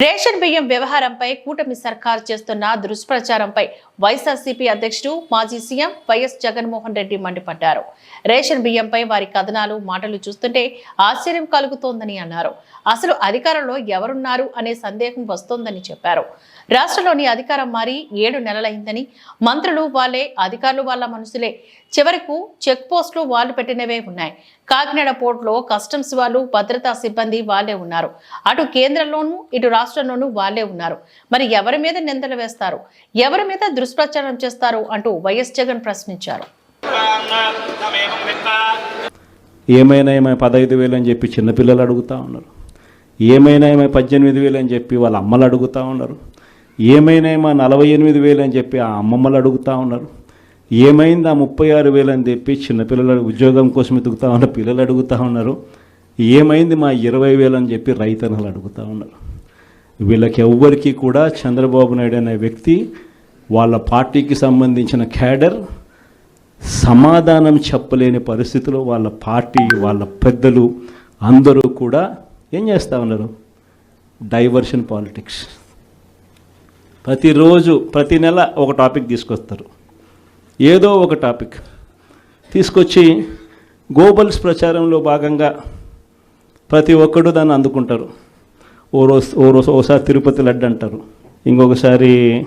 Ration బియ్యం వ్యవహారంపై కూటమి సర్కార్ చేస్తున్న దుష్ప్రచారంపై వైఎస్ఆర్సీపీ అధ్యక్షుడు మాజీ సీఎం వైఎస్ జగన్మోహన్ రెడ్డి మండిపడ్డారు. రేషన్ బియ్యంపై వారి కథనాలు మాటలు చూస్తుంటే ఆశ్చర్యం కలుగుతోందని అన్నారు. అసలు అధికారంలో ఎవరున్నారు అనే సందేహం వస్తోందని చెప్పారు. రాష్ట్రంలోని అధికారం మారి ఏడు నెలలైందని మంత్రులు వాళ్ళే అధికారులు వాళ్ళ మనసులే చివరకు చెక్ పోస్టులు వాళ్ళు పెట్టినవే ఉన్నాయి. కాకినాడ పోర్టులో కస్టమ్స్ వాళ్ళు భద్రతా సిబ్బంది వాళ్ళే ఉన్నారు. అటు కేంద్రంలోనూ ఇటు రాష్ట్రంలోనూ వాళ్ళే ఉన్నారు. మరి ఎవరి మీద నిందలు వేస్తారు? ఎవరి మీద దుష్ప్రచారం చేస్తారు అంటూ వైఎస్ జగన్ ప్రశ్నించారు. ఏమైనా ఏమై పదహైదు వేలు అని చెప్పి చిన్నపిల్లలు అడుగుతూ ఉన్నారు. ఏమైనా ఏమై పద్దెనిమిది వేలు అని చెప్పి వాళ్ళ అమ్మలు అడుగుతూ ఉన్నారు. ఏమైనా ఏమో నలభై ఎనిమిది వేలు అని చెప్పి ఆ అమ్మమ్మలు అడుగుతూ ఉన్నారు. ఏమైంది ఆ ముప్పై ఆరు వేలు అని చెప్పి చిన్నపిల్లలు ఉద్యోగం కోసం ఎదుగుతూ ఉన్న పిల్లలు అడుగుతూ ఉన్నారు. ఏమైంది మా ఇరవై వేలు అని చెప్పి రైతన్నలు అడుగుతూ ఉన్నారు. వీళ్ళకి ఎవ్వరికీ కూడా చంద్రబాబు నాయుడు అనే వ్యక్తి వాళ్ళ పార్టీకి సంబంధించిన క్యాడర్ సమాధానం చెప్పలేని పరిస్థితిలో వాళ్ళ పార్టీ వాళ్ళ పెద్దలు అందరూ కూడా ఏం చేస్తూ ఉన్నారు? డైవర్షన్ పాలిటిక్స్ ప్రతిరోజు ప్రతి నెల ఒక టాపిక్ తీసుకొస్తారు. ఏదో ఒక టాపిక్ తీసుకొచ్చి గోబల్స్ ప్రచారంలో భాగంగా ప్రతి ఒక్కడు దాన్ని అందుకుంటారు. ఓ రోజు ఓ రోజు ఓసారి తిరుపతి లడ్డు అంటారు. ఇంకొకసారి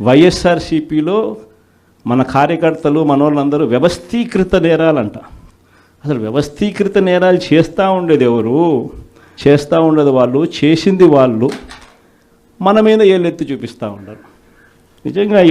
వైఎస్ఆర్సీపీలో మన కార్యకర్తలు మనోళ్ళందరూ వ్యవస్థీకృత నేరాలంట. అసలు వ్యవస్థీకృత నేరాలు చేస్తూ ఉండేది ఎవరు? చేస్తూ ఉండేది వాళ్ళు చేసింది వాళ్ళు. మన మీద ఏళ్ళెత్తి చూపిస్తూ ఉండరు. నిజంగా